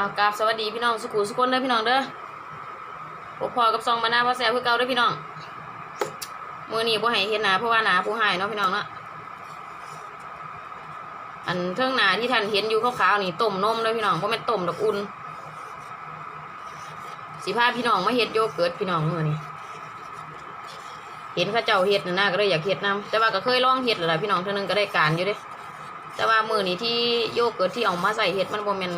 เอากราบสวัสดีพี่น้องสุขุสุคนเด้อพี่น้องเด้อพบพอกับซองมาหน้าพ่อแซ่บคือเก่าเด้อพี่น้องมือนี้บ่ให้เฮ็ดหนาเพราะว่าหนาผู้หายเนาะพี่น้องเนาะอันเทิงหนาที่ท่านเห็นอยู่ขาวๆนี่ต้มนมเด้อพี่น้องบ่แม่นต้มดอกอุ่นสิพาพี่น้องมาเฮ็ดโยเกิร์ตพี่น้องมือนี้เห็นเขาเจ้าเฮ็ดน่ะนะก็เลยอยากเฮ็ดนํแต่ว่าก็เคยลองเฮ็ดแล้วพี่น้องเทื่อนึงก็ได้การอยู่เด้แต่ว่ามือนี้ที่โยเกิร์ตที่เอามาใส่เฮ็ดมันบ่แม่น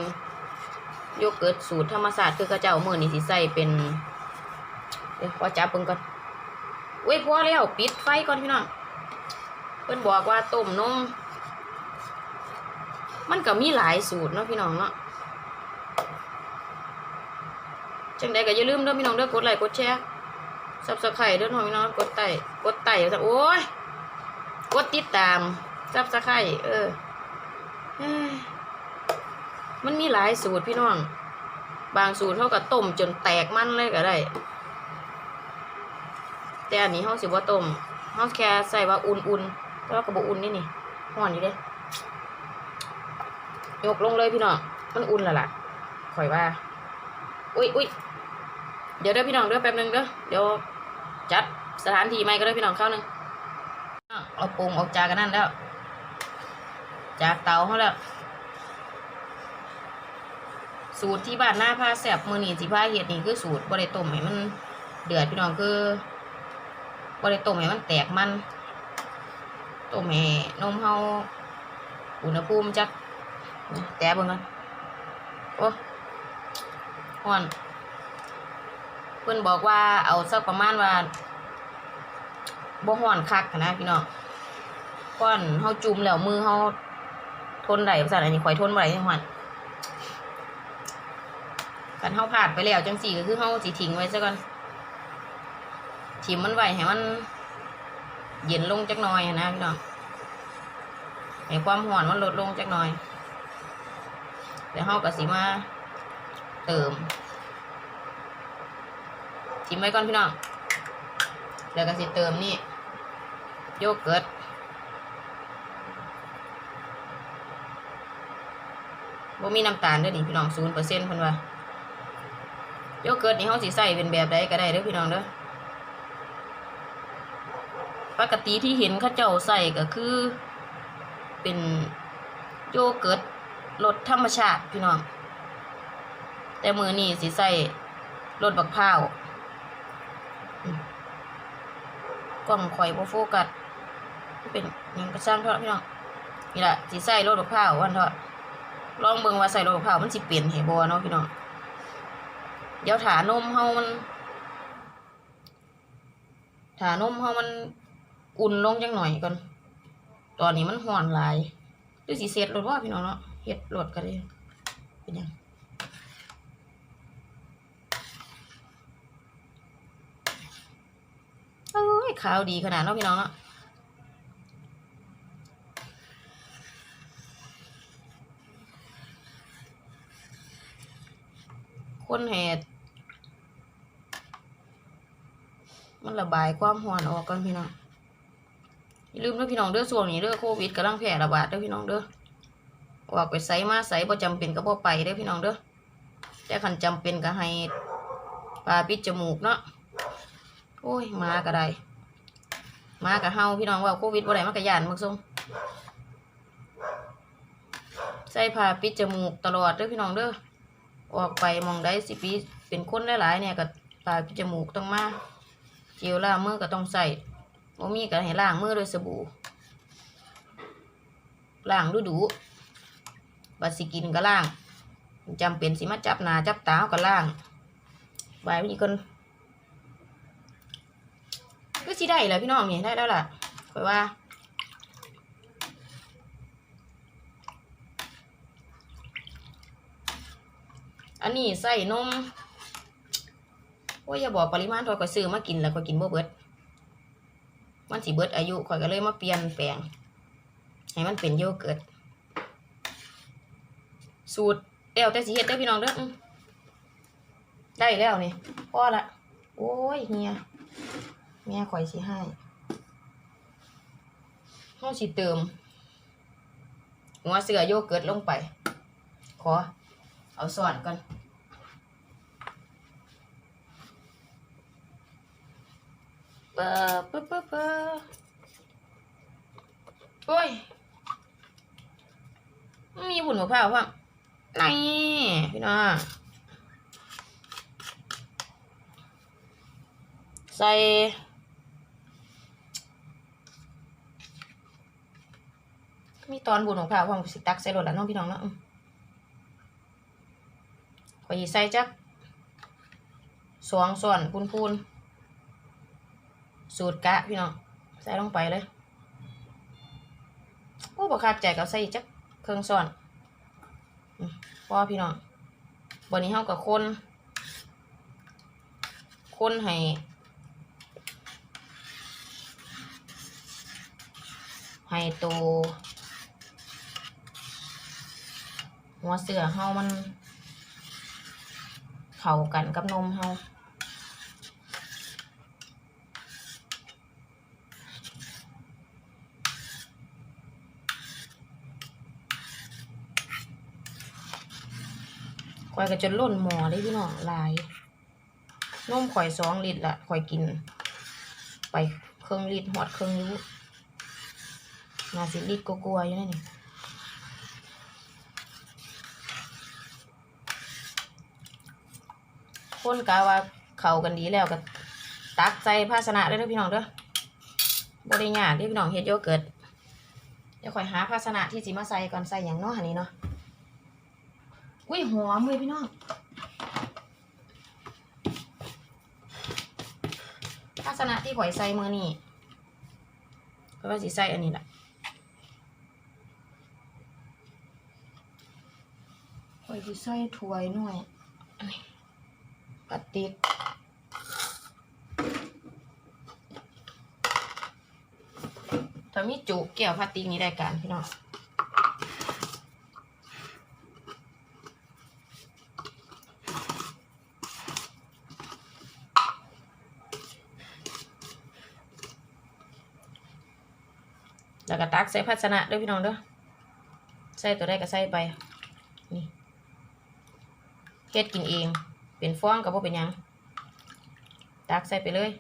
โยเกิร์ตสูตรธรรมศาสตร์คือเขาเจ้ามือนี่สิใส่เป็น เดี๋ยวขอจับเบิ่งก่อนเว้ยพอแล้วปิดไฟก่อนพี่น้องเพิ่นบอกว่าต้มนมมันก็มีหลายสูตรเนาะพี่น้องเนาะจังใดก็อย่าลืมเด้อพี่น้องเด้อกดไลค์กดแชร์ซับสไครต์เด้อพี่น้องกดไต้กดไต้ซะโอ้ยกดติดตามซับสไครต์เออ มันมีหลายสูตรพี่น้อง บางสูตรเท่ากับต้มจนแตกมันเลยก็ได้ แต่อันนี้เขาสิว่าต้มเขาแค่ใส่ว่าอุ่นๆแต่ว่าก็บอุ่นนี่นี่ห่อนอยู่เด้ยกลงเลยพี่น้อง มันอุ่นและล่ะข่อยว่า อุ้ยอุ้ยเดี๋ยวเด้อพี่น้องเด้อแป๊บหนึงเด้อ เดี๋ยวจัดสถานที่ใหม่ก็ได้อพี่น้องเข้าหนึ่งเอาปรุงออกจากกันนั่นแล้ว จากเตาเขาแล้ว สูตรที่บ้านหน้าผ้าแสบมือนีสิผ้าเห็ดนี่คือสูตรบริต้มให้มันเดือดพี่น้องคือบริต้มให้มันแตกมันต้มให้นมเฮาอุณหภูมิจักแต่เบิ่งกันโอ้ฮ้อนเพิ่อนบอกว่าเอาสักประมาณว่าบ่ฮ้อนคักนะพี่น้องก้อนเฮาจุ่มแล้วมือเฮาทนได้ภาษาอันนี้ข่อยทนได้จังหวัด กันเฮาผ่านไปแล้วจังสี่ก็คือเฮาสิทิ้งไว้ซะก่อนทิ้งมันไว้ให้มัน เย็นลงจักหน่อยนะพี่น้องให้ความร้อนมันลดลงจักหน่อยแล้วเฮาก็สิมา เติมทิ้งไว้ก่อนพี่น้องแล้วก็สิเติมนี่โยเกิร์ตบ่มีน้ำตาลด้วยนี่พี่น้องศูนย์เปอร์เซ็นต์พิ่นว่า โยเกิร์ตนี่เขาสิใส่เป็นแบบใดก็ได้เด้อพี่น้องเด้อปกติที่เห็นเข้าเจ้าใส่ก็คือ เป็นโยเกิร์ตรสธรรมชาติพี่น้อง แต่มือนี่สิใส่รสบักพร้าวอกล้องข่อยบ่โฟกัสเป็นยังกระช่างเถอะพี่น้องนี่แหละสิใส่รสบักพร้าววันเถอะลองเบิ่งว่าใส่รสบักพร้าวมันสิเปลี่ยนให้บ่เนาะพี่น้อง เดี๋ยวถานมเฮามันถานมเฮามันอุ่นลงจังหน่อยก่อน ตอนนี้มันห่อนลายดูสิเสร็จรถว่าพี่น้องเนาะเฮ็ดรถกันเลยเป็นยังเอ้ยขาวดีขนาดเนาะพี่น้องเนาะคนแหด มันระบายความร้อนออกก่อนพี่น้องอย่าลืมด้อพี่น้องเด้อช่วงนี้เด้อโควิดกำลังแพร่ระบาดเด้อพี่น้องเด้อออกไปไสมาไสบ่จำเป็นก็บ่ไปเด้อพี่น้องเด้อแต่คันจำเป็นก็ให้ปลาปิดจมูกเนาะโอ้ยมาก็ได้มาก็เฮาพี่น้องว่าโควิดบ่ได้มันก็ย่านมึกซุงใส่ผ้าปิดจมูกตลอดเด้อพี่น้องเด้อออกไปมองใดสิปีเป็นคนหลายๆเนี่ยก็ผ้าปิดจมูกต้องมา เจลล้างมือก็ต้องใส่บ่มีก็ให้ล้างมือด้วยสบู่ล้างดูดูบัดสิกินก็ล้างจำเป็นสิมาจับหนาจับตาก็ล้างบายพี่คนก็สิได้แหละพี่น้องนี่ได้แล้วล่ะคอยว่าอันนี้ใส่นม โอ้ยอย่าบอกปริมาณทอยก็ซื้อมากินแล้วก็กินบ่เบิด มันสิเบิดอายุข่อยก็เลยมาเปลี่ยนแปลง ให้มันเป็นโยเกิร์ตสูตรเดี๋ยวแต่สิเฮ็ดได้พี่น้องเด้ออื้อได้แล้วนี่พ่อละโอ้ยเฮียแม่ข่อยสิให้เฮาสิเติม หัวเสือโยเกิร์ตลงไป ขอ เอาเอาส่วนก่อน เปิดปึ๊บปึ๊บปึ๊บโอ้ยมีบุญมะพร้าวพ่ะนี่พี่น้องใส่มีตอนบุญของพร้าวพ่อสิตักใส่รถแล้วน้องพี่น้องเนาะขอยสิใส่จักสองส่วนพูนพูน สูตรกะพี่น้องใส่ลงไปเลยโอ้บอคาดใจกับใส่จักเครื่องส่วนอืมพอพี่น้องวันนี้เฮากับคน คนให้ให้ตัวหัวเสือเฮามัน เข้ากันกับนมเฮาข่ อยก็จนล้นหมอเลยพี่น้องลายนมข่อยสองลิตรละข่อยกิน ไปเครื่องลิตรหอดเครื่องอยูนาสิลิตรก็กลัวๆอยู่นั่นนี่คนกาว่าเข้ากันดีแล้วก็ตักใส่ภาชนะได้ด้อพี่น้องเด้อบ่ได้ยากเด้พี่น้องเฮ็ดโยเกิร์ตเดี๋ยวข่อยหาภาชนะที่สิมาใส่ก่อนใส่หยังเนาะอันนี้เนาะ อุ้ยหอมเลยพี่น้องภาชนะที่ข่อยใส่มือนี่ก็ว่าสิใส่อันนี้แหละข่อยสิใส่ถ้วยหน่อยอันนี้พลาติกถ้ามีจุแก้วพลาสติกนี้ได้การพี่น้องแล้วก็ตัก ใส่ภาชนะด้วยพี่น้องเด้อใส่ตัวได้ก็ใส่ไป นี่เฮ็ดกินเอง เป็นฟองกับว่าเป็นยังตักใส่ไปเลย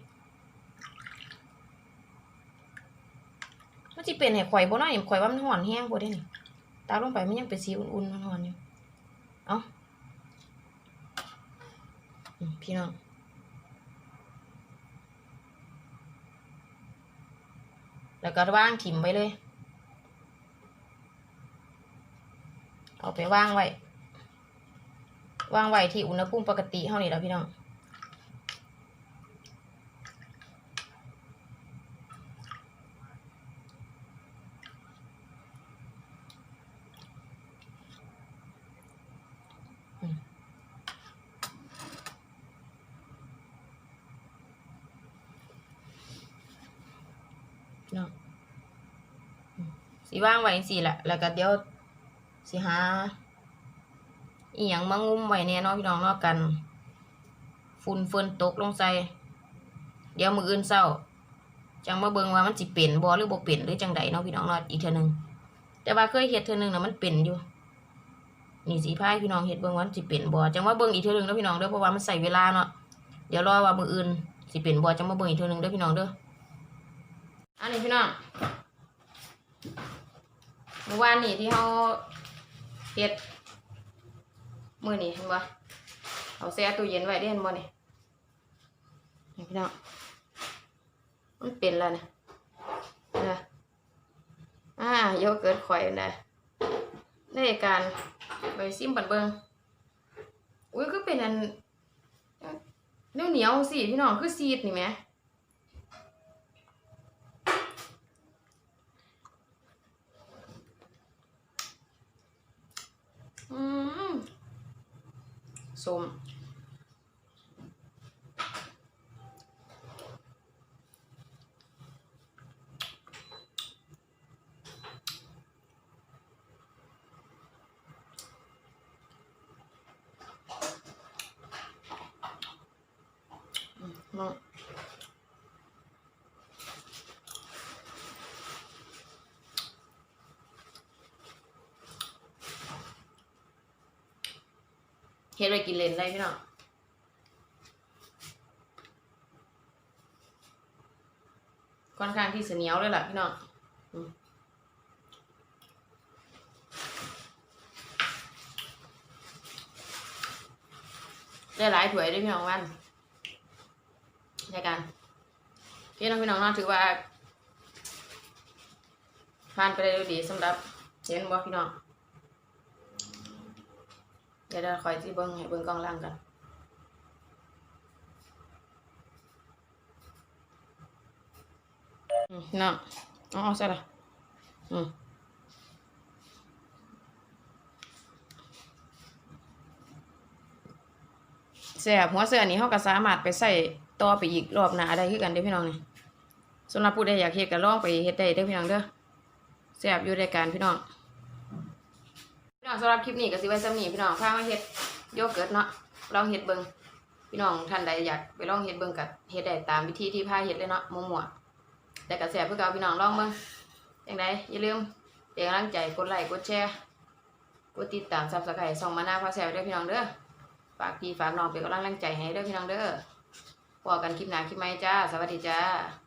มันจะเป็นให้ข่อยบ่น้อยข่อยว่ามันห่อนแห้งบ่ได้นี่ตักลงไปมันยังเป็นสีอุ่นๆมันห่อนอยู่ เอ้าพี่น้องแล้วก็ว่างถิ่มไว้เลย เอาไปว่างไว้วางไว้ที่อุณหภูมิปกติเท่านี้แล้วพี่น้องอืมพี่น้องอืมสีว่างไว้สิแหละแล้วก็เดี๋ยว สิหาอีหยังมางุ้มไว้เนี่ยเนาะพี่น้องเนาะกัน ฝุ่นเฟินตกลงใส่เดี๋ยวมืออื่นเศร้า จังมาเบิงว่ามันสิเป็นบ่หรือบ่เป็นหรือจังใดเนาะพี่น้องเนาะอีกเทื่อหนึงแต่ว่าเคยเฮ็ดเทื่อหนึงนะมันเป็นอยู่นี่สีพายพี่น้องเฮ็ดเบิ่งว่ามันสิเป็นบ่จังมาเบิ่งอีกเทื่อหนึงเด้อพี่น้องเด้อเพราะว่ามันใส่เวลาเนาะเดี๋ยวรอว่ามืออื่นสิเป็นบ่จังมาเบิ่งอีกเทื่อหนึงเด้อพี่น้องเด้ออันนี้พี่น้องเมื่อวานนี่ที่เฮา เฮ็ดมือนี่เห็นบ่เอาแช่ตู้เย็นไว้ได้เห็นบ่นี่นี่พี่น้องมันเป็นแล้วนะนะอ่าโยเกิร์ตข่อยนะในการไปซิมปันเบิงอุ้ยก็เป็นอันเหนียวเหนียวสิพี่น้องคือซีดนี่ไหมอืม ส้มอื เนาะเฮ็ดไว้กินเลนได้พี่น้องค่อนข้างที่จะเหนียวเลยล่ะพี่น้องได้หลายถ้วยเด้วยพี่น้องวันในการพี่น้องพี่น้องเนาถือว่าผ่านไปได้ดีสำหรับเห็นบ่พี่น้อง เดี๋ยวเราคอยที่เบิ้งให้เบิ้งกล้องล่างกันน่ะอ๋อใช่ละอืมแซ่บหัวเสือนี่เขาก็สามารถไปใส่ต่อไปอีกรอบหน้าได้คือกันเด้พี่น้องนี่สำหรับผู้ใดอยากเฮ็ดก็ลองไปเฮ็ดได้เด้พี่น้องเด้อแซ่บอยู่ในการพี่น้อง น้องสำหรับคลิปนี้ก็สิไว้สำนีพี่น้องพามาเฮ็ดโยเกิร์ตเนาะลองเฮ็ดเบิ่งพี่น้องท่านใดอยากไปลองเฮ็ดเบิ่งก็เฮ็ดได้ตามวิธีที่พาเฮ็ดเลยเนาะมั่วๆแต่ก็แซ่บเพื่อเก่าพี่น้องลองเบิ่งจังไดอย่าลืมเป็นกำลังใจกดไลค์กดแชร์กดติดตาม Subscribe ส่องมาหน้าพาแซ่บเด้อพี่น้องเด้อฝากพี่ฝากน้องเป็นกำลังใจให้ด้อพี่น้องเด้อพบกันคลิปหน้าคลิปใหม่จ้า สวัสดีจ้า